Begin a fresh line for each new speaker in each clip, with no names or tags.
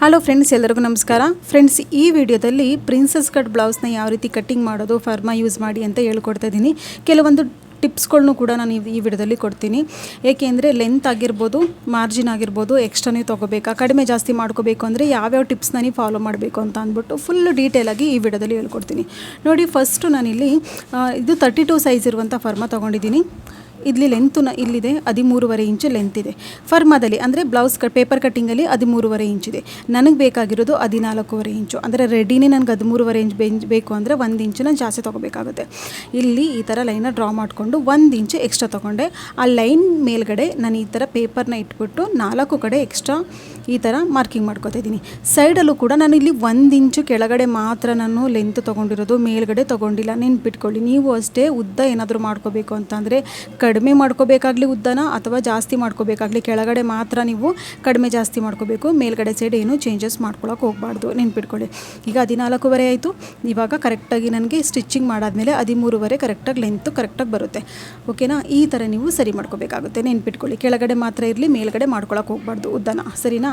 Hello friends ಎಲ್ಲರಿಗೂ ನಮಸ್ಕಾರ. Friends ಈ ವಿಡಿಯೋದಲ್ಲಿ ಪ್ರಿನ್ಸಸ್ ಕಟ್ ಬ್ಲೌಸ್ನ ಯಾವ ರೀತಿ ಕಟ್ಟಿಂಗ್ ಮಾಡೋದು, ಫರ್ಮಾ ಯೂಸ್ ಮಾಡಿ ಅಂತ ಹೇಳ್ಕೊಡ್ತಾ ಇದ್ದೀನಿ. ಕೆಲವೊಂದು ಟಿಪ್ಸ್ಗಳ್ನು ಕೂಡ ನಾನು ಈ ವಿಡಿಯೋದಲ್ಲಿ ಕೊಡ್ತೀನಿ. ಏಕೆಂದರೆ ಲೆಂತ್ ಆಗಿರ್ಬೋದು ಮಾರ್ಜಿನ್ ಆಗಿರ್ಬೋದು ಎಕ್ಸ್ಟ್ರಾ ತೊಗೋಬೇಕಾ, ಕಡಿಮೆ ಜಾಸ್ತಿ ಮಾಡ್ಕೋಬೇಕು ಅಂದರೆ ಯಾವ್ಯಾವ ಟಿಪ್ಸ್ನ ನೀವು ಫಾಲೋ ಮಾಡಬೇಕು ಅಂತ ಅಂದ್ಬಿಟ್ಟು ಫುಲ್ ಡೀಟೇಲಾಗಿ ಈ ವಿಡಿಯೋದಲ್ಲಿ ಹೇಳ್ಕೊಡ್ತೀನಿ. ನೋಡಿ ಫಸ್ಟು ನಾನಿಲ್ಲಿ ಇದು ತರ್ಟಿ ಟು ಸೈಜ್ ಇರುವಂಥ ಫರ್ಮಾ ತೊಗೊಂಡಿದ್ದೀನಿ. ಇಲ್ಲಿ ಲೆಂತ್ನ ಇಲ್ಲಿದೆ, ಹದಿಮೂರುವರೆ ಇಂಚು ಲೆಂತ್ ಇದೆ. ಫರ್ಮದಲ್ಲಿ ಅಂದರೆ ಬ್ಲೌಸ್ ಕ ಪೇಪರ್ ಕಟ್ಟಿಂಗಲ್ಲಿ ಹದಿಮೂರುವರೆ ಇಂಚಿದೆ ನನಗೆ ಬೇಕಾಗಿರೋದು ಹದಿನಾಲ್ಕೂವರೆ ಇಂಚು ಅಂದರೆ ರೆಡಿನೇ ನನಗೆ ಹದಿಮೂರುವರೆ ಇಂಚ್ ಬೆಂಚ್ ಬೇಕು ಅಂದರೆ ಒಂದು ಇಂಚು ನಾನು ಜಾಸ್ತಿ ತೊಗೋಬೇಕಾಗುತ್ತೆ. ಇಲ್ಲಿ ಈ ಥರ ಲೈನ ಡ್ರಾ ಮಾಡಿಕೊಂಡು ಒಂದು ಇಂಚು ಎಕ್ಸ್ಟ್ರಾ ತೊಗೊಂಡೆ. ಆ ಲೈನ್ ಮೇಲ್ಗಡೆ ನಾನು ಈ ಥರ ಪೇಪರ್ನ ಇಟ್ಬಿಟ್ಟು ನಾಲ್ಕು ಕಡೆ ಎಕ್ಸ್ಟ್ರಾ ಈ ಥರ ಮಾರ್ಕಿಂಗ್ ಮಾಡ್ಕೋತಾ ಇದ್ದೀನಿ. ಸೈಡಲ್ಲೂ ಕೂಡ ನಾನು ಇಲ್ಲಿ ಒಂದು ಇಂಚು ಕೆಳಗಡೆ ಮಾತ್ರ ನಾನು ಲೆಂತ್ ತೊಗೊಂಡಿರೋದು, ಮೇಲ್ಗಡೆ ತೊಗೊಂಡಿಲ್ಲ. ನೆನ್ಪಿಟ್ಕೊಳ್ಳಿ, ನೀವು ಅಷ್ಟೇ ಉದ್ದ ಏನಾದರೂ ಮಾಡ್ಕೋಬೇಕು ಅಂತಂದರೆ ಕಡಿಮೆ ಮಾಡ್ಕೋಬೇಕಾಗಲಿ ಉದ್ದನ ಅಥವಾ ಜಾಸ್ತಿ ಮಾಡ್ಕೋಬೇಕಾಗಲಿ ಕೆಳಗಡೆ ಮಾತ್ರ ನೀವು ಕಡಿಮೆ ಜಾಸ್ತಿ ಮಾಡ್ಕೋಬೇಕು. ಮೇಲ್ಗಡೆ ಸೈಡ್ ಏನು ಚೇಂಜಸ್ ಮಾಡ್ಕೊಳಕ್ಕೆ ಹೋಗಬಾರ್ದು. ನೆನ್ಪಿಟ್ಕೊಳ್ಳಿ. ಈಗ ಹದಿನಾಲ್ಕೂವರೆ ಆಯಿತು. ಇವಾಗ ಕರೆಕ್ಟಾಗಿ ನನಗೆ ಸ್ಟಿಚಿಂಗ್ ಮಾಡಾದಮೇಲೆ ಹದಿಮೂರುವರೆ ಕರೆಕ್ಟಾಗಿ ಲೆಂತ್ ಕರೆಕ್ಟಾಗಿ ಬರುತ್ತೆ. ಓಕೆನಾ ಈ ಥರ ನೀವು ಸರಿ ಮಾಡ್ಕೋಬೇಕಾಗುತ್ತೆ. ನೆನ್ಪಿಟ್ಕೊಳ್ಳಿ. ಕೆಳಗಡೆ ಮಾತ್ರ ಇರಲಿ, ಮೇಲ್ಗಡೆ ಮಾಡ್ಕೊಳಕ್ಕೆ ಹೋಗಬಾರ್ದು ಉದ್ದನ. ಸರಿನಾ?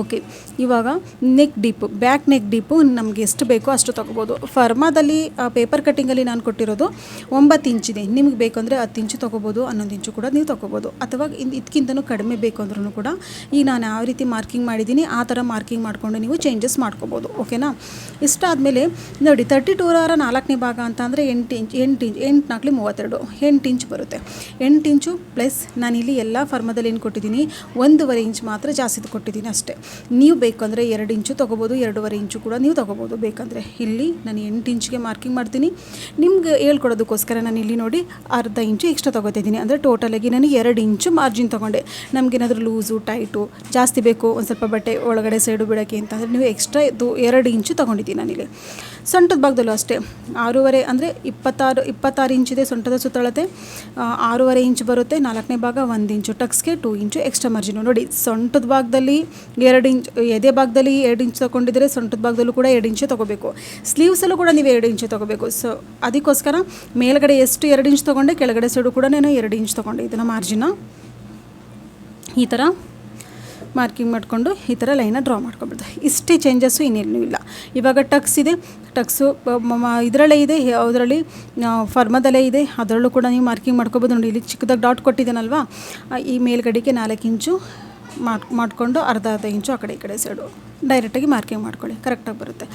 ಓಕೆ ಇವಾಗ neck deep back neck deep ನಮಗೆ ಎಷ್ಟು ಬೇಕೋ ಅಷ್ಟು ತೊಗೋಬೋದು. ಫರ್ಮಾದಲ್ಲಿ ಪೇಪರ್ ಕಟ್ಟಿಂಗಲ್ಲಿ ನಾನು ಕೊಟ್ಟಿರೋದು ಒಂಬತ್ತು ಇಂಚಿದೆ ನಿಮಗೆ ಬೇಕಂದರೆ ಹತ್ತು ಇಂಚು ತೊಗೋಬೋದು, ಹನ್ನೊಂದು ಇಂಚು ಕೂಡ ನೀವು ತೊಗೋಬೋದು. ಅಥವಾ ಇದಕ್ಕಿಂತನೂ ಕಡಿಮೆ ಬೇಕು ಅಂದ್ರೂ ಕೂಡ ಈಗ ನಾನು ಯಾವ ರೀತಿ ಮಾರ್ಕಿಂಗ್ ಮಾಡಿದ್ದೀನಿ, ಆ ಥರ ಮಾರ್ಕಿಂಗ್ ಮಾಡಿಕೊಂಡು ನೀವು ಚೇಂಜಸ್ ಮಾಡ್ಕೋಬೋದು. ಓಕೆನಾ ಇಷ್ಟ ಆದಮೇಲೆ ನೋಡಿ ತರ್ಟಿ ಟೂರ ನಾಲ್ಕನೇ ಭಾಗ ಅಂತ ಅಂದರೆ ಎಂಟು ಇಂಚ್ ಎಂಟು ಇಂಚ್ ಎಂಟು ನಾಲ್ಕಲಿ ಮೂವತ್ತೆರಡು, ಎಂಟು ಇಂಚ್ ಬರುತ್ತೆ. ಎಂಟು ಇಂಚು ಪ್ಲಸ್ ನಾನಿಲ್ಲಿ ಎಲ್ಲ ಫರ್ಮದಲ್ಲಿ ಏನು ಕೊಟ್ಟಿದ್ದೀನಿ, ಒಂದೂವರೆ ಇಂಚ್ ಮಾತ್ರ ಜಾಸ್ತಿ ಕೊಟ್ಟಿದ್ದೀನಿ ಅಷ್ಟೇ. ನೀವು ಬೇಕಂದರೆ ಎರಡು ಇಂಚು ತೊಗೋಬೋದು, ಎರಡೂವರೆ ಇಂಚು ಕೂಡ ನೀವು ತೊಗೋಬೋದು. ಬೇಕಂದರೆ ಇಲ್ಲಿ ನಾನು ಎಂಟು ಇಂಚಿಗೆ ಮಾರ್ಕಿಂಗ್ ಮಾಡ್ತೀನಿ. ನಿಮ್ಗೆ ಹೇಳ್ಕೊಡೋದಕ್ಕೋಸ್ಕರ ನಾನು ಇಲ್ಲಿ ನೋಡಿ ಅರ್ಧ ಇಂಚು ಎಕ್ಸ್ಟ್ರಾ ತೊಗೋತಿದ್ದೀನಿ ಅಂದರೆ ಟೋಟಲಾಗಿ ನಾನು ಎರಡು ಇಂಚು ಮಾರ್ಜಿನ್ ತೊಗೊಂಡೆ. ನಮಗೇನಾದರೂ ಲೂಸು ಟೈಟು ಜಾಸ್ತಿ ಬೇಕು, ಒಂದು ಸ್ವಲ್ಪ ಬಟ್ಟೆ ಒಳಗಡೆ ಸೈಡು ಬಿಡೋಕ್ಕೆ ಅಂತಂದರೆ ನೀವು ಎಕ್ಸ್ಟ್ರಾ ಇದು ಎರಡು ಇಂಚು ತೊಗೊಂಡಿದ್ದೀನಿ ನಾನಿಲ್ಲಿ. ಸೊಂಟದ ಭಾಗದಲ್ಲೂ ಅಷ್ಟೇ. ಆರೂವರೆ ಅಂದರೆ ಇಪ್ಪತ್ತಾರು ಇಪ್ಪತ್ತಾರು ಇಂಚಿದೆ ಸೊಂಟದ ಸುತ್ತಳತೆ. ಆರೂವರೆ ಇಂಚ್ ಬರುತ್ತೆ, ನಾಲ್ಕನೇ ಭಾಗ ಒಂದು ಇಂಚು. ಟಕ್ಸ್ಗೆ ಟೂ ಇಂಚು ಎಕ್ಸ್ಟ್ರಾ ಮಾರ್ಜಿನು ನೋಡಿ, ಸೊಂಟದ ಭಾಗದಲ್ಲಿ ಎರಡು ಇಂಚ್, ಎದೆ ಭಾಗದಲ್ಲಿ ಎರಡು ಇಂಚ್ ತೊಗೊಂಡಿದ್ರೆ ಸೊಂಟದ ಭಾಗದಲ್ಲೂ ಕೂಡ ಎರಡು ಇಂಚು ತೊಗೋಬೇಕು. ಸ್ಲೀವ್ಸಲ್ಲೂ ಕೂಡ ನೀವು ಎರಡು ಇಂಚು ತೊಗೋಬೇಕು. ಸೊ ಅದಕ್ಕೋಸ್ಕರ ಮೇಲ್ಗಡೆ ಎಷ್ಟು ಎರಡು ಇಂಚ್ ತೊಗೊಂಡೆ, ಕೆಳಗಡೆ ಸೈಡು ಕೂಡ ನಾನು ಎರಡು ಇಂಚ್ ತೊಗೊಂಡೆ. ಇದನ್ನು ಮಾರ್ಜಿನ ಈ ಥರ ಮಾರ್ಕಿಂಗ್ ಮಾಡಿಕೊಂಡು ಈ ಥರ ಲೈನ ಡ್ರಾ ಮಾಡ್ಕೊಬಿಡ್ದು. ಇಷ್ಟೇ ಚೇಂಜಸ್ಸು ಇನ್ನೇನೂ ಇಲ್ಲ. ಇವಾಗ ಟಕ್ಸ್ ಇದೆ. ಟಕ್ಸು ಇದರಲ್ಲೇ ಇದೆ. ಅದರಲ್ಲಿ ಫರ್ಮದಲ್ಲೇ ಇದೆ. ಅದರಲ್ಲೂ ಕೂಡ ನೀವು ಮಾರ್ಕಿಂಗ್ ಮಾಡ್ಕೊಬೋದು. ನೋಡಿ, ಇಲ್ಲಿ ಚಿಕ್ಕದಾಗಿ ಡಾಟ್ ಕೊಟ್ಟಿದ್ದೇನಲ್ವಾ? ಈ ಮೇಲ್ಗಡೆಗೆ ನಾಲ್ಕು ಇಂಚು ಮಾರ್ಕ್ ಮಾಡಿಕೊಂಡು ಅರ್ಧ ಅರ್ಧ ಇಂಚು ಆ ಕಡೆ, ಈ ಕಡೆ ಸೈಡು ಡೈರೆಕ್ಟಾಗಿ ಮಾರ್ಕಿಂಗ್ ಮಾಡ್ಕೊಳ್ಳಿ. ಕರೆಕ್ಟಾಗಿ ಬರುತ್ತೆ.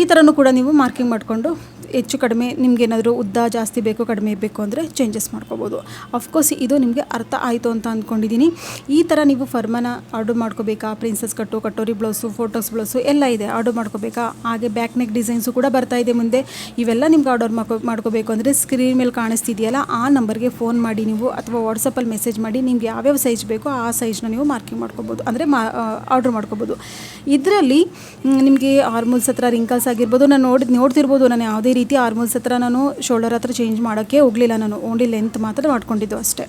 ಈ ಥರನೂ ಕೂಡ ನೀವು ಮಾರ್ಕಿಂಗ್ ಮಾಡಿಕೊಂಡು ಹೆಚ್ಚು ಕಡಿಮೆ ನಿಮಗೇನಾದರೂ ಉದ್ದ ಜಾಸ್ತಿ ಬೇಕು ಕಡಿಮೆ ಬೇಕು ಅಂದರೆ ಚೇಂಜಸ್ ಮಾಡ್ಕೋಬೋದು. ಅಫ್ಕೋರ್ಸ್ ಇದು ನಿಮಗೆ ಅರ್ಥ ಆಯಿತು ಅಂತ ಅಂದ್ಕೊಂಡಿದ್ದೀನಿ ಈ ಥರ ನೀವು ಫರ್ಮನ ಆರ್ಡರ್ ಮಾಡ್ಕೋಬೇಕಾ? ಪ್ರಿನ್ಸಸ್ ಕಟ್ಟು ಕಟೋರಿ ಬ್ಲೌಸು ಫೋಟೋಸ್ ಬ್ಲೌಸು ಎಲ್ಲ ಇದೆ. ಆರ್ಡರ್ ಮಾಡ್ಕೋಬೇಕಾ? ಹಾಗೆ ಬ್ಯಾಕ್ ನೆಕ್ ಡಿಸೈನ್ಸು ಕೂಡ ಬರ್ತಾ ಇದೆ ಮುಂದೆ. ಇವೆಲ್ಲ ನಿಮ್ಗೆ ಆರ್ಡರ್ ಮಾಡ್ಕೋ, ಮಾಡ್ಕೋಬೇಕು ಅಂದರೆ ಸ್ಕ್ರೀನ್ ಮೇಲೆ ಕಾಣಿಸ್ತಿದೆಯಲ್ಲ, ಆ ನಂಬರ್ಗೆ ಫೋನ್ ಮಾಡಿ ನೀವು ಅಥವಾ ವಾಟ್ಸಪ್ಪಲ್ಲಿ ಮೆಸೇಜ್ ಮಾಡಿ ನಿಮ್ಗೆ ಯಾವ್ಯಾವ ಸೈಜ್ ಬೇಕೋ ಆ ಸೈಜ್ನ ನೀವು ಮಾರ್ಕಿಂಗ್ ಮಾಡ್ಕೋಬೋದು. ಅಂದರೆ ಮಾ ಆರ್ಡ್ರ್ ಮಾಡ್ಕೋಬೋದು. ಇದರಲ್ಲಿ ನಿಮಗೆ ಆರ್ಮೂಲ್ಸ್ ಹತ್ರ ರಿಂಕಲ್ಸ್ ಆಗಿರ್ಬೋದು, ನಾನು ನೋಡಿ, ನೋಡ್ತಿರ್ಬೋದು, ನಾನು ಯಾವುದೇ ರೀತಿ ಆರ್ಮಲ್ಸ್ ಹತ್ರ ನಾನು ಶೋಲ್ಡರ್ ಹತ್ರ ಚೇಂಜ್ ಮಾಡೋಕ್ಕೆ ಹೋಗಲಿಲ್ಲ ನಾನು. ಓನ್ಲಿ ಲೆಂತ್ ಮಾತ್ರ ಮಾಡ್ಕೊಂಡಿದ್ದು ಅಷ್ಟೇ.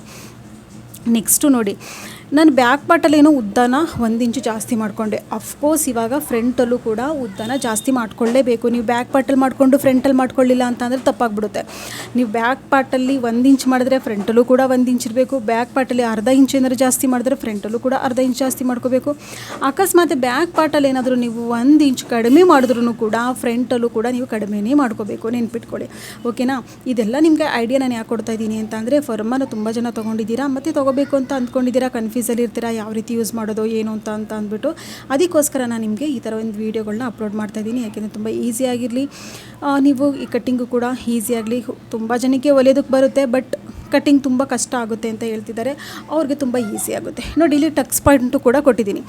ನೆಕ್ಸ್ಟು ನೋಡಿ ನಾನು ಬ್ಯಾಕ್ ಪಾರ್ಟಲ್ಲಿ ಏನೋ ಉದ್ದನ ಒಂದು ಇಂಚು ಜಾಸ್ತಿ ಮಾಡಿಕೊಂಡೆ. ಅಫ್ಕೋರ್ಸ್ ಇವಾಗ ಫ್ರಂಟಲ್ಲೂ ಕೂಡ ಉದ್ದನ ಜಾಸ್ತಿ ಮಾಡ್ಕೊಳ್ಳೇಬೇಕು. ನೀವು ಬ್ಯಾಕ್ ಪಾರ್ಟಲ್ಲಿ ಮಾಡಿಕೊಂಡು ಫ್ರಂಟಲ್ಲಿ ಮಾಡ್ಕೊಳ್ಳಿಲ್ಲ ಅಂತಂದರೆ ತಪ್ಪಾಗ್ಬಿಡುತ್ತೆ. ನೀವು ಬ್ಯಾಕ್ ಪಾರ್ಟಲ್ಲಿ ಒಂದು ಇಂಚು ಮಾಡಿದ್ರೆ ಫ್ರಂಟಲ್ಲೂ ಕೂಡ ಒಂದು ಇಂಚ್ ಇರಬೇಕು. ಬ್ಯಾಕ್ ಪಾರ್ಟಲ್ಲಿ ಅರ್ಧ ಇಂಚ್ ಏನಾದ್ರು ಜಾಸ್ತಿ ಮಾಡಿದ್ರೆ ಫ್ರಂಟಲ್ಲೂ ಕೂಡ ಅರ್ಧ ಇಂಚ್ ಜಾಸ್ತಿ ಮಾಡ್ಕೋಬೇಕು. ಅಕಸ್ಮಾತ್ ಬ್ಯಾಕ್ ಪಾರ್ಟಲ್ಲಿ ಏನಾದರೂ ನೀವು ಒಂದು ಇಂಚ್ ಕಡಿಮೆ ಮಾಡಿದ್ರೂ ಕೂಡ ಫ್ರಂಟಲ್ಲೂ ಕೂಡ ನೀವು ಕಡಿಮೆನೇ ಮಾಡ್ಕೋಬೇಕು. ನೆನ್ಪಿಟ್ಕೊಳ್ಳಿ. ಓಕೆನಾ? ಇದೆಲ್ಲ ನಿಮಗೆ ಐಡಿಯಾ ನಾನು ಯಾಕೆ ಕೊಡ್ತಾ ಇದ್ದೀನಿ ಅಂತ ಅಂದರೆ ತುಂಬ ಜನ ತೊಗೊಂಡಿದ್ದೀರಾ, ಮತ್ತು ತೊಗೋಬೇಕು ಅಂತ ಅಂದ್ಕೊಂಡಿದ್ದೀರಾ ಕನ್ಫ್ಯೂಸಲ್ಲಿ ಇರ್ತೀರಾ, ಯಾವ ರೀತಿ ಯೂಸ್ ಮಾಡೋದು, ಏನು ಅಂತ ಅಂತ ಅಂದ್ಬಿಟ್ಟು ಅದಕ್ಕೋಸ್ಕರ ನಾನು ನಿಮಗೆ ಈ ಥರ ಒಂದು ವೀಡಿಯೋಗಳನ್ನ ಅಪ್ಲೋಡ್ ಮಾಡ್ತಾ ಇದ್ದೀನಿ. ಯಾಕೆಂದರೆ ತುಂಬ ಈಸಿಯಾಗಿರಲಿ ನೀವು ಈ ಕಟ್ಟಿಂಗು ಕೂಡ ಈಸಿಯಾಗಲಿ ತುಂಬ ಜನಕ್ಕೆ ಒಲೆಯೋದಕ್ಕೆ ಬರುತ್ತೆ ಬಟ್ ಕಟ್ಟಿಂಗ್ ತುಂಬ ಕಷ್ಟ ಆಗುತ್ತೆ ಅಂತ ಹೇಳ್ತಿದ್ದಾರೆ. ಅವ್ರಿಗೆ ತುಂಬ ಈಸಿ ಆಗುತ್ತೆ. ನೋಡಿ, ಇಲ್ಲಿ ಟಕ್ಸ್ ಪಾಯಿಂಟು ಕೂಡ ಕೊಟ್ಟಿದ್ದೀನಿ.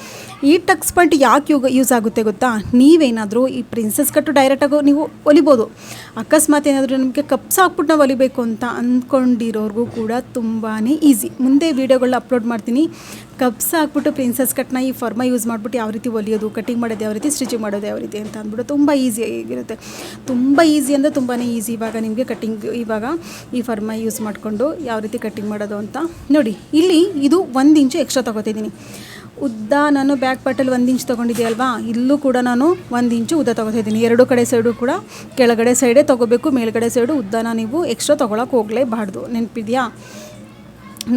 ಈ ಟಕ್ಸ್ ಪಾಯಿಂಟ್ ಯಾಕೆ ಯೂಗ ಯೂಸ್ ಆಗುತ್ತೆ ಗೊತ್ತಾ? ನೀವೇನಾದರೂ ಈ ಪ್ರಿನ್ಸಸ್ ಕಟ್ಟು ಡೈರೆಕ್ಟಾಗಿ ನೀವು ಹೊಲಿಬೋದು ಅಕಸ್ಮಾತ್ ಏನಾದರೂ ನಿಮಗೆ ಕಪ್ಸ್ ಹಾಕ್ಬಿಟ್ಟು ನಾವು ಹೊಲಿಬೇಕು ಅಂತ ಅಂದ್ಕೊಂಡಿರೋರ್ಗೂ ಕೂಡ ತುಂಬಾ ಈಸಿ ಮುಂದೆ ವೀಡಿಯೋಗಳನ್ನ ಅಪ್ಲೋಡ್ ಮಾಡ್ತೀನಿ. ಕಪ್ಸ್ ಹಾಕ್ಬಿಟ್ಟು ಪ್ರಿನ್ಸಸ್ ಕಟ್ನ ಈ ಫರ್ಮ ಯೂಸ್ ಮಾಡಿಬಿಟ್ಟು ಯಾವ ರೀತಿ ಹೊಲಿಯೋದು ಕಟ್ಟಿಂಗ್ ಮಾಡೋದು, ಯಾವ ರೀತಿ ಸ್ಟಿಚಿಂಗ್ ಮಾಡೋದು, ಯಾವ ರೀತಿ ಅಂತ ಅಂದ್ಬಿಟ್ಟು ತುಂಬ ಈಸಿಯಾಗಿರುತ್ತೆ ತುಂಬ ಈಸಿ ಅಂದರೆ ತುಂಬಾ ಈಸಿ ಇವಾಗ ನಿಮಗೆ ಕಟ್ಟಿಂಗ್ ಇವಾಗ ಈ ಫರ್ಮ ಯೂಸ್ ಮಾಡಿಕೊಂಡು ಯಾವ ರೀತಿ ಕಟ್ಟಿಂಗ್ ಮಾಡೋದು ಅಂತ ನೋಡಿ, ಇಲ್ಲಿ ಇದು ಒಂದು ಇಂಚು ಎಕ್ಸ್ಟ್ರಾ ತೊಗೋತಿದ್ದೀನಿ. ಉದ್ದ ನಾನು ಬ್ಯಾಕ್ ಪಾರ್ಟಲ್ಲಿ ಒಂದು ಇಂಚ್ ತೊಗೊಂಡಿದ್ದೆ ಅಲ್ವಾ? ಇಲ್ಲೂ ಕೂಡ ನಾನು ಒಂದು ಇಂಚು ಉದ್ದ ತೊಗೋತಿದ್ದೀನಿ. ಎರಡು ಕಡೆ ಸೈಡು ಕೂಡ ಕೆಳಗಡೆ ಸೈಡೇ ತೊಗೋಬೇಕು, ಮೇಲ್ಗಡೆ ಸೈಡು ಉದ್ದನ ನೀವು ಎಕ್ಸ್ಟ್ರಾ ತೊಗೊಳಕ್ಕೆ ಹೋಗಲೇಬಾರ್ದು. ನೆನಪಿದೆಯಾ?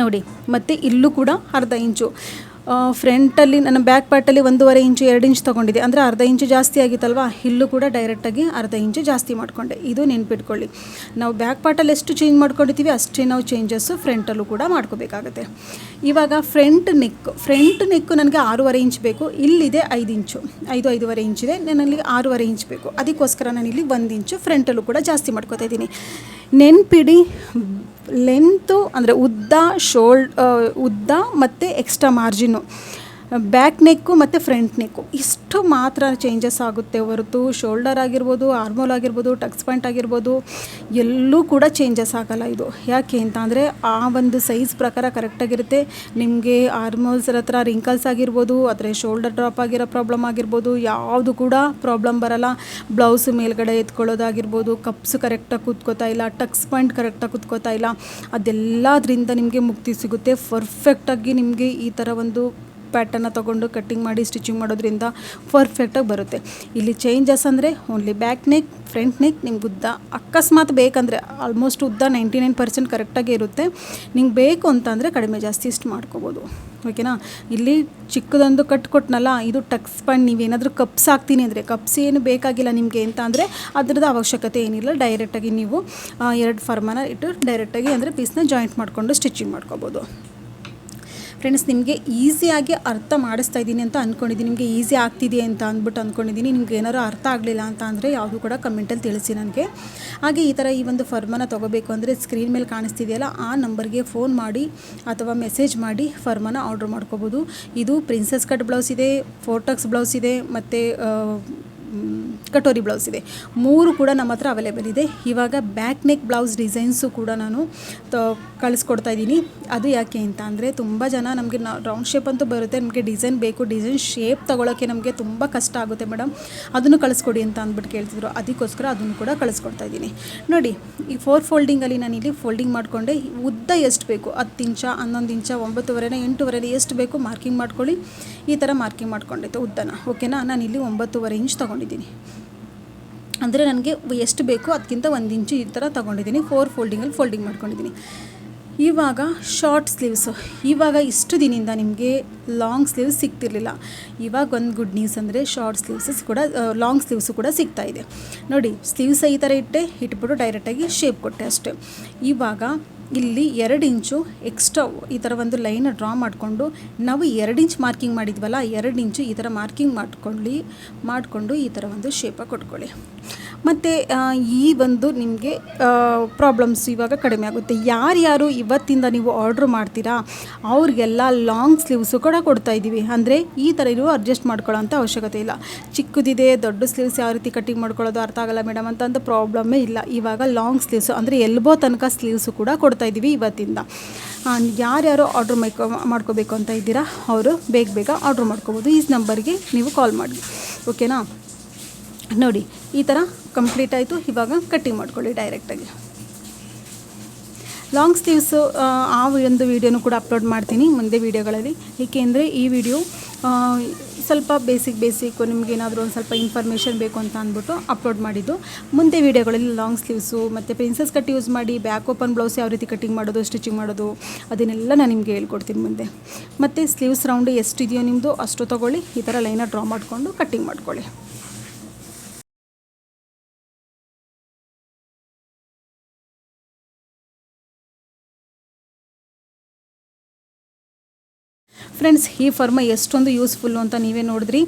ನೋಡಿ, ಮತ್ತು ಇಲ್ಲೂ ಕೂಡ ಅರ್ಧ ಇಂಚು. ಫ್ರಂಟಲ್ಲಿ ನನ್ನ ಬ್ಯಾಕ್ ಪಾರ್ಟಲ್ಲಿ ಒಂದೂವರೆ ಇಂಚು, ಎರಡು ಇಂಚು ತೊಗೊಂಡಿದ್ದೆ. ಅಂದರೆ ಅರ್ಧ ಇಂಚು ಜಾಸ್ತಿ ಆಗಿತ್ತಲ್ವಾ? ಇಲ್ಲೂ ಕೂಡ ಡೈರೆಕ್ಟಾಗಿ ಅರ್ಧ ಇಂಚು ಜಾಸ್ತಿ ಮಾಡಿಕೊಂಡೆ. ಇದು ನೆನ್ಪಿಟ್ಕೊಳ್ಳಿ. ನಾವು ಬ್ಯಾಕ್ ಪಾರ್ಟಲ್ಲಿ ಎಷ್ಟು ಚೇಂಜ್ ಮಾಡ್ಕೊಂಡಿದ್ದೀವಿ, ಅಷ್ಟೇ ನಾವು ಚೇಂಜಸ್ಸು ಫ್ರಂಟಲ್ಲೂ ಕೂಡ ಮಾಡ್ಕೋಬೇಕಾಗುತ್ತೆ. ಇವಾಗ ಫ್ರಂಟ್ ನೆಕ್ ಫ್ರಂಟ್ ನೆಕ್ಕು ನನಗೆ ಆರೂವರೆ ಇಂಚ್ ಬೇಕು. ಇಲ್ಲಿದೆ ಐದು ಇಂಚು. ಐದು, ಐದೂವರೆ ಇಂಚಿದೆ ನನಗೆ ಆರೂವರೆ ಇಂಚ್ ಬೇಕು. ಅದಕ್ಕೋಸ್ಕರ ನಾನು ಇಲ್ಲಿ ಒಂದು ಇಂಚು ಫ್ರಂಟಲ್ಲೂ ಕೂಡ ಜಾಸ್ತಿ ಮಾಡ್ಕೋತಾ ಇದ್ದೀನಿ. ನೆನ್ಪಿಡಿ ಲೆಂತು ಅಂದರೆ ಉದ್ದ ಶೋಲ್ಡ್ ಉದ್ದ ಮತ್ತು ಎಕ್ಸ್ಟ್ರಾ ಮಾರ್ಜಿನ್ನು. ಬ್ಯಾಕ್ ನೆಕ್ಕು ಮತ್ತು ಫ್ರಂಟ್ ನೆಕ್ಕು ಇಷ್ಟು ಮಾತ್ರ ಚೇಂಜಸ್ ಆಗುತ್ತೆ ಹೊರತು. ಶೋಲ್ಡರ್ ಆಗಿರ್ಬೋದು ಆರ್ಮೋಲ್ ಆಗಿರ್ಬೋದು ಟಕ್ಸ್ ಪಾಯಿಂಟ್ ಆಗಿರ್ಬೋದು, ಎಲ್ಲೂ ಕೂಡ ಚೇಂಜಸ್ ಆಗಲ್ಲ ಇದು. ಯಾಕೆ ಅಂತ ಅಂದರೆ ಆ ಒಂದು ಸೈಜ್ ಪ್ರಕಾರ ಕರೆಕ್ಟಾಗಿರುತ್ತೆ ನಿಮಗೆ ಆರ್ಮೋಲ್ಸ್ ಹತ್ರ ರಿಂಕಲ್ಸ್ ಆಗಿರ್ಬೋದು, ಆದರೆ ಶೋಲ್ಡರ್ ಡ್ರಾಪ್ ಆಗಿರೋ ಪ್ರಾಬ್ಲಮ್ ಆಗಿರ್ಬೋದು, ಯಾವುದು ಕೂಡ ಪ್ರಾಬ್ಲಮ್ ಬರಲ್ಲ. ಬ್ಲೌಸ್ ಮೇಲ್ಗಡೆ ಎತ್ಕೊಳ್ಳೋದಾಗಿರ್ಬೋದು ಕಪ್ಸ್ ಕರೆಕ್ಟಾಗಿ ಕೂತ್ಕೋತಾ ಇಲ್ಲ ಟಕ್ಸ್ ಪಾಯಿಂಟ್ ಕರೆಕ್ಟಾಗಿ ಕೂತ್ಕೋತಾ ಇಲ್ಲ. ಅದೆಲ್ಲದರಿಂದ ನಿಮಗೆ ಮುಕ್ತಿ ಸಿಗುತ್ತೆ. ಪರ್ಫೆಕ್ಟಾಗಿ ನಿಮಗೆ ಈ ಥರ ಒಂದು ಪ್ಯಾಟರ್ನ ತೊಗೊಂಡು ಕಟ್ಟಿಂಗ್ ಮಾಡಿ ಸ್ಟಿಚಿಂಗ್ ಮಾಡೋದ್ರಿಂದ ಪರ್ಫೆಕ್ಟಾಗಿ ಬರುತ್ತೆ. ಇಲ್ಲಿ ಚೇಂಜಸ್ ಅಂದರೆ only back neck front neck ನಿಮ್ಗೆ ಉದ್ದ ಅಕಸ್ಮಾತ್ ಬೇಕಂದರೆ ಆಲ್ಮೋಸ್ಟ್ ಉದ್ದ ನೈಂಟಿ ನೈನ್ ಪರ್ಸೆಂಟ್ ಕರೆಕ್ಟಾಗಿ ಇರುತ್ತೆ. ನಿಮ್ಗೆ ಬೇಕು ಅಂತಂದರೆ ಕಡಿಮೆ ಜಾಸ್ತಿ ಇಷ್ಟು ಮಾಡ್ಕೋಬೋದು. ಓಕೆನಾ ಇಲ್ಲಿ ಚಿಕ್ಕದೊಂದು ಕಟ್ ಕೊಟ್ಟನಲ್ಲ ಇದು ಟಕ್ಸ್ ಪಂಡ್ ನೀವೇನಾದರೂ ಕಪ್ಸ್ ಹಾಕ್ತೀನಿ ಅಂದರೆ ಕಪ್ಸ್ ಏನು ಬೇಕಾಗಿಲ್ಲ ನಿಮಗೆ ಅಂತ ಅಂದರೆ ಅದ್ರದ್ದು ಅವಶ್ಯಕತೆ ಏನಿಲ್ಲ ಡೈರೆಕ್ಟಾಗಿ ನೀವು ಎರಡು ಫರ್ಮನ ಇಟ್ಟು ಡೈರೆಕ್ಟಾಗಿ ಅಂದರೆ ಪೀಸ್ನ ಜಾಯಿಂಟ್ ಮಾಡಿಕೊಂಡು ಸ್ಟಿಚಿಂಗ್ ಮಾಡ್ಕೋಬೋದು. ಫ್ರೆಂಡ್ಸ್, ನಿಮಗೆ ಈಸಿಯಾಗಿ ಅರ್ಥ ಮಾಡಿಸ್ತಾ ಇದ್ದೀನಿ ಅಂತ ಅಂದ್ಕೊಂಡಿದ್ದೀನಿ ನಿಮಗೆ ಈಸಿ ಆಗ್ತಿದೆ ಅಂತ ಅಂದ್ಬಿಟ್ಟು ಅಂದ್ಕೊಂಡಿದ್ದೀನಿ ನಿಮ್ಗೆ ಏನಾದ್ರು ಅರ್ಥ ಆಗಲಿಲ್ಲ ಅಂತ ಅಂದರೆ ಯಾವುದು ಕೂಡ ಕಮೆಂಟಲ್ಲಿ ತಿಳಿಸಿ ನನಗೆ. ಹಾಗೆ ಈ ಥರ ಈ ಒಂದು ಫರ್ಮನ ತೊಗೋಬೇಕು ಅಂದರೆ ಸ್ಕ್ರೀನ್ ಮೇಲೆ ಕಾಣಿಸ್ತಿದೆಯಲ್ಲ, ಆ ನಂಬರ್ಗೆ ಫೋನ್ ಮಾಡಿ ಅಥವಾ ಮೆಸೇಜ್ ಮಾಡಿ ಫರ್ಮನ ಆರ್ಡ್ರ್ ಮಾಡ್ಕೋಬೋದು. ಇದು ಪ್ರಿನ್ಸಸ್ ಕಟ್ ಬ್ಲೌಸ್ ಇದೆ ಫೋರ್ಟಕ್ಸ್ ಬ್ಲೌಸ್ ಇದೆ, ಮತ್ತು ಕಟೋರಿ ಬ್ಲೌಸ್ ಇದೆ. ಮೂರು ಕೂಡ ನಮ್ಮ ಹತ್ರ ಅವೈಲೇಬಲ್ ಇದೆ. ಇವಾಗ ಬ್ಯಾಕ್ ನೆಕ್ ಬ್ಲೌಸ್ ಡಿಸೈನ್ಸು ಕೂಡ ನಾನು ತ, ಕಳಿಸ್ಕೊಡ್ತಾ ಇದ್ದೀನಿ. ಅದು ಯಾಕೆ ಅಂತ ಅಂದರೆ ತುಂಬ ಜನ ನಮಗೆ ರೌಂಡ್ ಶೇಪ್ ಅಂತೂ ಬರುತ್ತೆ. ನಮಗೆ ಡಿಸೈನ್ ಬೇಕು. ಡಿಸೈನ್ ಶೇಪ್ ತೊಗೊಳೋಕ್ಕೆ ನಮಗೆ ತುಂಬ ಕಷ್ಟ ಆಗುತ್ತೆ ಮೇಡಮ್ ಅದನ್ನು ಕಳಿಸ್ಕೊಡಿ ಅಂತ ಅಂದ್ಬಿಟ್ಟು ಕೇಳ್ತಿದ್ರು. ಅದಕ್ಕೋಸ್ಕರ ಅದನ್ನು ಕೂಡ ಕಳಿಸ್ಕೊಡ್ತಾ ಇದ್ದೀನಿ. ನೋಡಿ, ಈ ಫೋರ್ ಫೋಲ್ಡಿಂಗಲ್ಲಿ ನಾನು ಇಲ್ಲಿ ಫೋಲ್ಡಿಂಗ್ ಮಾಡಿಕೊಂಡೆ. ಉದ್ದ ಎಷ್ಟು ಬೇಕು? ಹತ್ತು ಇಂಚ, ಹನ್ನೊಂದು ಇಂಚ, ಒಂಬತ್ತುವರೆನ, ಎಂಟುವರೆನೇ, ಎಷ್ಟು ಬೇಕು? ಮಾರ್ಕಿಂಗ್ ಮಾಡ್ಕೊಳ್ಳಿ. ಈ ಥರ ಮಾರ್ಕಿಂಗ್ ಮಾಡ್ಕೊಂಡಿತ್ತು ಉದ್ದನ. ಓಕೆನಾ ನಾನು ಇಲ್ಲಿ ಒಂಬತ್ತುವರೆ ಇಂಚ್ ತೊಗೊಂಡಿದ್ದೀನಿ. ಅಂದರೆ ನನಗೆ ಎಷ್ಟು ಬೇಕೋ ಅದಕ್ಕಿಂತ ಒಂದು ಇಂಚು ಈ ಥರ ತೊಗೊಂಡಿದ್ದೀನಿ. ಫೋರ್ ಫೋಲ್ಡಿಂಗಲ್ಲಿ ಫೋಲ್ಡಿಂಗ್ ಮಾಡ್ಕೊಂಡಿದ್ದೀನಿ. ಇವಾಗ ಶಾರ್ಟ್ ಸ್ಲೀವ್ಸು ಇವಾಗ ಇಷ್ಟು ದಿನದಿಂದ ನಿಮಗೆ ಲಾಂಗ್ ಸ್ಲೀವ್ಸ್ ಸಿಗ್ತಿರ್ಲಿಲ್ಲ. ಇವಾಗ ಒಂದು ಗುಡ್ ನ್ಯೂಸ್ ಅಂದರೆ ಶಾರ್ಟ್ ಸ್ಲೀವ್ಸಸ್ ಕೂಡ ಲಾಂಗ್ ಸ್ಲೀವ್ಸು ಕೂಡ ಸಿಗ್ತಾ ಇದೆ. ನೋಡಿ ಸ್ಲೀವ್ಸ್ ಈ ಥರ ಇಟ್ಟೆ, ಇಟ್ಬಿಟ್ಟು ಡೈರೆಕ್ಟಾಗಿ ಶೇಪ್ ಕೊಟ್ಟೆ ಅಷ್ಟೇ. ಇವಾಗ ಇಲ್ಲಿ ಎರಡು ಇಂಚು ಎಕ್ಸ್ಟ್ರಾ ಈ ಥರ ಒಂದು ಲೈನ ಡ್ರಾ ಮಾಡಿಕೊಂಡು ನಾವು ಎರಡು ಇಂಚ್ ಮಾರ್ಕಿಂಗ್ ಮಾಡಿದ್ವಲ್ಲ, ಎರಡು ಇಂಚು ಈ ಥರ ಮಾರ್ಕಿಂಗ್ ಮಾಡ್ಕೊಳ್ಳಿ, ಮಾಡಿಕೊಂಡು ಈ ಥರ ಒಂದು ಶೇಪ ಕೊಟ್ಕೊಳ್ಳಿ. ಮತ್ತು ಈ ಒಂದು ನಿಮಗೆ ಪ್ರಾಬ್ಲಮ್ಸ್ ಇವಾಗ ಕಡಿಮೆ ಆಗುತ್ತೆ. ಯಾರ್ಯಾರು ಇವತ್ತಿಂದ ನೀವು ಆರ್ಡ್ರ್ ಮಾಡ್ತೀರಾ, ಅವ್ರಿಗೆಲ್ಲ ಲಾಂಗ್ ಸ್ಲೀವ್ಸು ಕೂಡ ಕೊಡ್ತಾ ಇದ್ದೀವಿ. ಅಂದರೆ, ಈ ಥರ ಇರುವ ಅಡ್ಜಸ್ಟ್ ಮಾಡ್ಕೊಳ್ಳೋ ಅಂಥ ಅವಶ್ಯಕತೆ ಇಲ್ಲ. ಚಿಕ್ಕದಿದೆ, ದೊಡ್ಡ ಸ್ಲೀವ್ಸ್ ಯಾವ ರೀತಿ ಕಟ್ಟಿಂಗ್ ಮಾಡ್ಕೊಳ್ಳೋದು ಅರ್ಥ ಆಗಲ್ಲ ಮೇಡಮ್ ಅಂತ ಅಂತ ಪ್ರಾಬ್ಲಮ್ಮೇ ಇಲ್ಲ. ಇವಾಗ ಲಾಂಗ್ ಸ್ಲೀವ್ಸು ಅಂದರೆ ಎಲ್ಬೋ ತನಕ ಸ್ಲೀವ್ಸು ಕೂಡ ಕೊಡ್ತಾ ಇದ್ದೀವಿ ಇವತ್ತಿಂದ. ಯಾರ್ಯಾರು ಆರ್ಡ್ರ್ ಮೈಕೋ, ಮಾಡ್ಕೋಬೇಕು ಅಂತ ಇದ್ದೀರಾ, ಅವರು ಬೇಗ ಬೇಗ ಆರ್ಡ್ರ್ ಮಾಡ್ಕೋಬೋದು. ಈ ನಂಬರ್ಗೆ ನೀವು ಕಾಲ್ ಮಾಡಿ. ಓಕೆನಾ ನೋಡಿ, ಈ ಥರ ಕಂಪ್ಲೀಟ್ ಆಯಿತು. ಇವಾಗ ಕಟ್ಟಿಂಗ್ ಮಾಡ್ಕೊಳ್ಳಿ ಡೈರೆಕ್ಟಾಗಿ ಲಾಂಗ್ ಸ್ಲೀವ್ಸು ಆ ಒಂದು ವೀಡಿಯೋನು ಕೂಡ ಅಪ್ಲೋಡ್ ಮಾಡ್ತೀನಿ ಮುಂದೆ ವೀಡಿಯೋಗಳಲ್ಲಿ ಏಕೆಂದರೆ ಈ ವಿಡಿಯೋ ಸ್ವಲ್ಪ ಬೇಸಿಕ್ ಬೇಸಿಕ್ಕು ನಿಮಗೇನಾದರೂ ಒಂದು ಸ್ವಲ್ಪ ಇನ್ಫಾರ್ಮೇಷನ್ ಬೇಕು ಅಂತ ಅಂದ್ಬಿಟ್ಟು ಅಪ್ಲೋಡ್ ಮಾಡಿದ್ದು. ಮುಂದೆ ವೀಡಿಯೋಗಳಲ್ಲಿ ಲಾಂಗ್ ಸ್ಲೀವ್ಸು ಮತ್ತು ಪ್ರಿನ್ಸಸ್ ಕಟ್ ಯೂಸ್ ಮಾಡಿ ಬ್ಯಾಕ್ ಓಪನ್ ಬ್ಲೌಸ್ ಯಾವ ರೀತಿ ಕಟ್ಟಿಂಗ್ ಮಾಡೋದು ಸ್ಟಿಚಿಂಗ್ ಮಾಡೋದು, ಅದನ್ನೆಲ್ಲ ನಾನು ನಿಮಗೆ ಹೇಳ್ಕೊಡ್ತೀನಿ ಮುಂದೆ. ಮತ್ತು ಸ್ಲೀವ್ಸ್ ರೌಂಡ್ ಎಷ್ಟಿದೆಯೋ ನಿಮ್ಮದು ಅಷ್ಟು ತೊಗೊಳ್ಳಿ. ಈ ಥರ ಲೈನ ಡ್ರಾ ಮಾಡಿಕೊಂಡು ಕಟ್ಟಿಂಗ್ ಮಾಡ್ಕೊಳ್ಳಿ. ಫ್ರೆಂಡ್ಸ್ ಈ ಫರ್ಮ ಎಷ್ಟೊಂದು ಯೂಸ್ಫುಲ್ಲು ಅಂತ ನೀವೇ ನೋಡಿದ್ರಿ.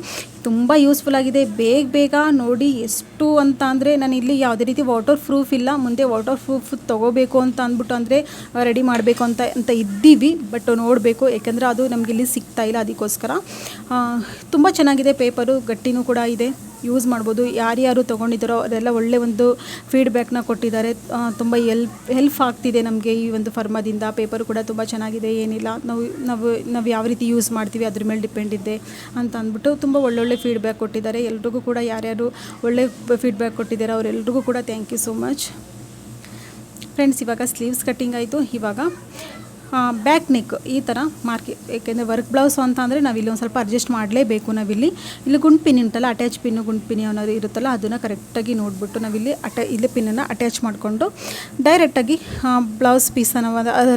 ತುಂಬ ಯೂಸ್ಫುಲ್ ಆಗಿದೆ. ಬೇಗ ಬೇಗ ನೋಡಿ ಎಷ್ಟು ಅಂತ ಅಂದರೆ ನಾನು ಇಲ್ಲಿ ಯಾವುದೇ ರೀತಿ ವಾಟರ್ ಪ್ರೂಫ್ ಇಲ್ಲ. ಮುಂದೆ ವಾಟರ್ ಪ್ರೂಫ್ ತೊಗೋಬೇಕು ಅಂತ ಅಂದ್ಬಿಟ್ಟು ಅಂದರೆ ರೆಡಿ ಮಾಡಬೇಕು ಅಂತ ಅಂತ ಇದ್ದೀವಿ. ಬಟ್ ನೋಡಬೇಕು. ಯಾಕೆಂದರೆ ಅದು ನಮಗೆ ಇಲ್ಲಿ ಸಿಗ್ತಾ ಇಲ್ಲ ಅದಕ್ಕೋಸ್ಕರ. ತುಂಬ ಚೆನ್ನಾಗಿದೆ ಪೇಪರು ಗಟ್ಟಿನೂ ಕೂಡ ಇದೆ. ಯೂಸ್ ಮಾಡ್ಬೋದು. ಯಾರ್ಯಾರು ತೊಗೊಂಡಿದ್ದಾರೋ ಅದೆಲ್ಲ ಒಳ್ಳೆ ಒಂದು ಫೀಡ್ಬ್ಯಾಕ್ನ ಕೊಟ್ಟಿದ್ದಾರೆ. ತುಂಬ ಎಲ್ಪ್ ಹೆಲ್ಪ್ ಆಗ್ತಿದೆ ನಮಗೆ ಈ ಒಂದು ಫರ್ಮದಿಂದ. ಪೇಪರ್ ಕೂಡ ತುಂಬ ಚೆನ್ನಾಗಿದೆ, ಏನಿಲ್ಲ. ನಾವು ನಾವು ನಾವು ಯಾವ ರೀತಿ ಯೂಸ್ ಮಾಡ್ತೀವಿ ಅದ್ರ ಮೇಲೆ ಡಿಪೆಂಡ್ ಇದೆ ಅಂತ ಅಂದ್ಬಿಟ್ಟು ತುಂಬ ಒಳ್ಳೊಳ್ಳೆ ಫೀಡ್ಬ್ಯಾಕ್ ಕೊಟ್ಟಿದ್ದಾರೆ. ಎಲ್ರಿಗೂ ಕೂಡ ಯಾರ್ಯಾರು ಒಳ್ಳೆ ಫೀಡ್ಬ್ಯಾಕ್ ಕೊಟ್ಟಿದ್ದಾರೆ ಅವರೆಲ್ರಿಗೂ ಕೂಡ thank you so much friends ಇವಾಗ ಸ್ಲೀವ್ಸ್ ಕಟ್ಟಿಂಗ್ ಆಯಿತು. ಇವಾಗ ಬ್ಯಾಕ್ ನೆಕ್ ಈ ಥರ ಮಾರ್ಕಿ ಏಕೆಂದರೆ ವರ್ಕ್ ಬ್ಲೌಸ್ ಅಂತ ಅಂದರೆ ನಾವು ಇಲ್ಲಿ ಒಂದು ಸ್ವಲ್ಪ ಅಡ್ಜಸ್ಟ್ ಮಾಡಲೇಬೇಕು ನಾವಿಲ್ಲಿ. ಇಲ್ಲಿ ಗುಂಡು ಪಿನ್ ಉಂಟಲ್ಲ ಅಟ್ಯಾಚ್ ಪಿನ್ನು ಗುಂಡು ಪಿನ್ ಅನ್ನೋದು ಇರುತ್ತಲ್ಲ, ಅದನ್ನು ಕರೆಕ್ಟಾಗಿ ನೋಡಿಬಿಟ್ಟು ನಾವಿಲ್ಲಿ ಅಟ್ಯಾ ಇಲ್ಲಿ ಪಿನ್ನನ್ನು ಅಟ್ಯಾಚ್ ಮಾಡಿಕೊಂಡು ಡೈರೆಕ್ಟಾಗಿ ಬ್ಲೌಸ್ ಪೀಸನ್ನು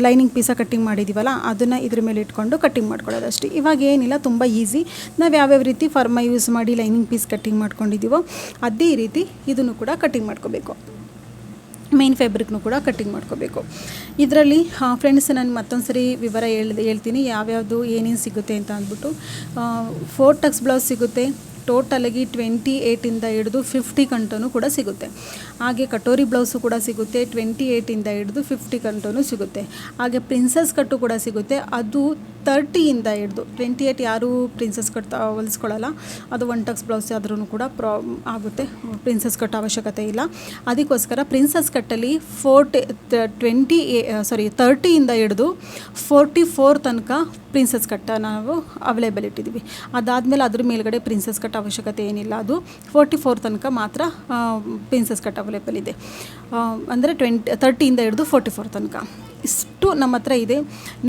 ಲೈನಿಂಗ್ ಪೀಸ ಕಟ್ಟಿಂಗ್ ಮಾಡಿದ್ದೀವಲ್ಲ ಅದನ್ನು ಇದ್ರ ಮೇಲೆ ಇಟ್ಕೊಂಡು ಕಟ್ಟಿಂಗ್ ಮಾಡ್ಕೊಳ್ಳೋದಷ್ಟೇ. ಇವಾಗ ಏನಿಲ್ಲ, ತುಂಬ ಈಸಿ ನಾವು ಯಾವ್ಯಾವ ರೀತಿ ಫರ್ಮ ಯೂಸ್ ಮಾಡಿ ಲೈನಿಂಗ್ ಪೀಸ್ ಕಟ್ಟಿಂಗ್ ಮಾಡ್ಕೊಂಡಿದ್ದೀವೋ ಅದೇ ರೀತಿ ಇದನ್ನು ಕೂಡ ಕಟ್ಟಿಂಗ್ ಮಾಡ್ಕೋಬೇಕು. ಮೇನ್ ಫ್ಯಾಬ್ರಿಕ್ನು ಕೂಡ ಕಟ್ಟಿಂಗ್ ಮಾಡ್ಕೋಬೇಕು. ಇದರಲ್ಲಿ ಫ್ರೆಂಡ್ಸ್ ನಾನು ಮತ್ತೊಂದು ಸರಿ ವಿವರ ಹೇಳ್, ಹೇಳ್ತೀನಿ. ಯಾವ್ಯಾವುದು ಏನೇನು ಸಿಗುತ್ತೆ ಅಂತ ಅಂದ್ಬಿಟ್ಟು ಫೋರ್ ಟಕ್ಸ್ ಬ್ಲೌಸ್ ಸಿಗುತ್ತೆ. ಟೋಟಲಾಗಿ ಟ್ವೆಂಟಿ ಏಯ್ಟಿಂದ ಹಿಡಿದು ಫಿಫ್ಟಿ ಕಂಟೋನು ಕೂಡ ಸಿಗುತ್ತೆ. ಹಾಗೆ ಕಟೋರಿ ಬ್ಲೌಸು ಕೂಡ ಸಿಗುತ್ತೆ. ಟ್ವೆಂಟಿ ಏಯ್ಟಿಂದ ಹಿಡಿದು ಫಿಫ್ಟಿ ಕಂಟೋನು ಸಿಗುತ್ತೆ. ಹಾಗೆ ಪ್ರಿನ್ಸಸ್ ಕಟ್ಟು ಕೂಡ ಸಿಗುತ್ತೆ. ಅದು ತರ್ಟಿಯಿಂದ ಹಿಡ್ದು ಟ್ವೆಂಟಿ ಏಯ್ಟ್ ಯಾರೂ ಪ್ರಿನ್ಸಸ್ ಕಟ್ ಹೊಲಿಸ್ಕೊಳ್ಳಲ್ಲ ಅದು ಒನ್ ಟಕ್ಸ್ ಬ್ಲೌಸ್ ಆದ್ರೂ ಕೂಡ ಪ್ರಾ ಆಗುತ್ತೆ. ಪ್ರಿನ್ಸಸ್ ಕಟ್ ಅವಶ್ಯಕತೆ ಇಲ್ಲ. ಅದಕ್ಕೋಸ್ಕರ ಪ್ರಿನ್ಸಸ್ ಕಟ್ಟಲ್ಲಿ ಫೋರ್ಟಿ ಟ್ವೆಂಟಿ ಸಾರಿ ತರ್ಟಿಯಿಂದ ಹಿಡಿದು ಫೋರ್ಟಿ ಫೋರ್ ತನಕ ಪ್ರಿನ್ಸಸ್ ಕಟ್ಟ ನಾವು ಅವೈಲೇಬಲ್ ಇಟ್ಟಿದ್ದೀವಿ. ಅದಾದಮೇಲೆ ಅದ್ರ ಮೇಲ್ಗಡೆ ಪ್ರಿನ್ಸಸ್ ಕಟ್ ಅವಶ್ಯಕತೆ ಏನಿಲ್ಲ. ಅದು ಫೋರ್ಟಿ ಫೋರ್ ತನಕ ಮಾತ್ರ ಪ್ರಿನ್ಸಸ್ ಕಟ್ ಅವೈಲೇಬಲ್ ಇದೆ. ಅಂದರೆ ಟ್ವೆಂಟಿ ತರ್ಟಿಯಿಂದ ಹಿಡಿದು ಫೋರ್ಟಿ ಫೋರ್ ತನಕ. ಇಷ್ಟು ನಮ್ಮ ಹತ್ರ ಇದೆ.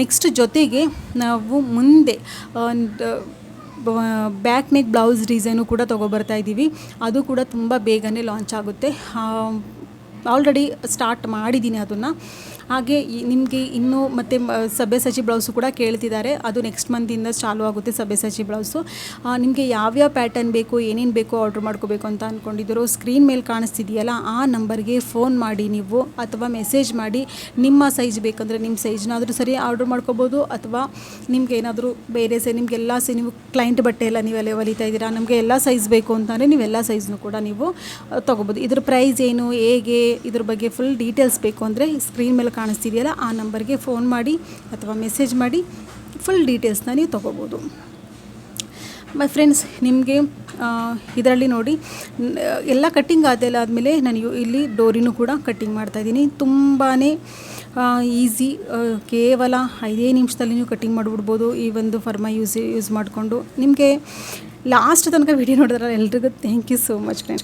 ನೆಕ್ಸ್ಟ್ ಜೊತೆಗೆ ನಾವು ಮುಂದೆ ಬ್ಯಾಕ್ ನೆಕ್ ಬ್ಲೌಸ್ ಡಿಸೈನು ಕೂಡ ತೊಗೊಬರ್ತಾ ಇದ್ದೀವಿ. ಅದು ಕೂಡ ತುಂಬ ಬೇಗನೆ ಲಾಂಚ್ ಆಗುತ್ತೆ. ಆಲ್ರೆಡಿ ಸ್ಟಾರ್ಟ್ ಮಾಡಿದ್ದೀನಿ ಅದನ್ನು. ಹಾಗೆ ನಿಮಗೆ ಇನ್ನೂ ಮತ್ತು ಸಚಿ ಬ್ಲೌಸು ಕೂಡ ಕೇಳ್ತಿದ್ದಾರೆ. ಅದು ನೆಕ್ಸ್ಟ್ ಮಂತಿಂದ ಚಾಲು ಆಗುತ್ತೆ ಸಬ್ಬೆಸಚಿ ಬ್ಲೌಸು ನಿಮಗೆ ಯಾವ್ಯಾವ ಪ್ಯಾಟರ್ನ್ ಬೇಕು, ಏನೇನು ಬೇಕು ಆರ್ಡ್ರ್ ಮಾಡ್ಕೋಬೇಕು ಅಂತ ಅಂದ್ಕೊಂಡಿದ್ರು ಸ್ಕ್ರೀನ್ ಮೇಲೆ ಕಾಣಿಸ್ತಿದೆಯಲ್ಲ, ಆ ನಂಬರ್ಗೆ ಫೋನ್ ಮಾಡಿ ನೀವು ಅಥವಾ ಮೆಸೇಜ್ ಮಾಡಿ ನಿಮ್ಮ ಸೈಜ್ ಬೇಕಂದರೆ ನಿಮ್ಮ ಸೈಜ್ನಾದರೂ ಸರಿ ಆರ್ಡ್ರ್ ಮಾಡ್ಕೋಬೋದು ಅಥವಾ ನಿಮ್ಗೆ ಏನಾದರೂ ಬೇರೆ ಸೈ ನಿಮಗೆಲ್ಲ ಸೈ, ನೀವು ಕ್ಲೈಂಟ್ ಬಟ್ಟೆ ಎಲ್ಲ ನೀವೆಲ್ಲ ಹೊಲಿತಾ ಇದ್ದೀರಾ, ನಮಗೆ ಎಲ್ಲ ಸೈಜ್ ಬೇಕು ಅಂತಂದರೆ ನೀವೆಲ್ಲ ಸೈಜ್ನು ಕೂಡ ನೀವು ತೊಗೋಬೋದು. ಇದ್ರ ಪ್ರೈಸ್ ಏನು, ಹೇಗೆ, ಇದ್ರ ಬಗ್ಗೆ ಫುಲ್ ಡೀಟೇಲ್ಸ್ ಬೇಕು ಅಂದರೆ ಸ್ಕ್ರೀನ್ ಮೇಲೆ ಕಾಣಿಸ್ತಿದೆಯಲ್ಲ, ಆ ನಂಬರ್ಗೆ ಫೋನ್ ಮಾಡಿ ಅಥವಾ ಮೆಸೇಜ್ ಮಾಡಿ ಫುಲ್ ಡೀಟೇಲ್ಸ್ನ ನೀವು ತೊಗೋಬೋದು. ಮೈ ಫ್ರೆಂಡ್ಸ್ ನಿಮಗೆ ಇದರಲ್ಲಿ ನೋಡಿ ಎಲ್ಲ ಕಟ್ಟಿಂಗ್ ಆದೆಲ್ಲ ಆದಮೇಲೆ ನಾನು ಇಲ್ಲಿ ಡೋರಿನೂ ಕೂಡ ಕಟ್ಟಿಂಗ್ ಮಾಡ್ತಾಯಿದ್ದೀನಿ ತುಂಬಾ ಈಸಿ ಕೇವಲ ಐದೇ ನಿಮಿಷದಲ್ಲಿ ನೀವು ಕಟ್ಟಿಂಗ್ ಮಾಡಿಬಿಡ್ಬೋದು ಈ ಒಂದು ಫರ್ಮ ಯೂಸ್ ಯೂಸ್ ಮಾಡಿಕೊಂಡು. ನಿಮಗೆ ಲಾಸ್ಟ್ ತನಕ ವಿಡಿಯೋ ನೋಡಿದ್ರೆ ಎಲ್ರಿಗೂ thank you so much friends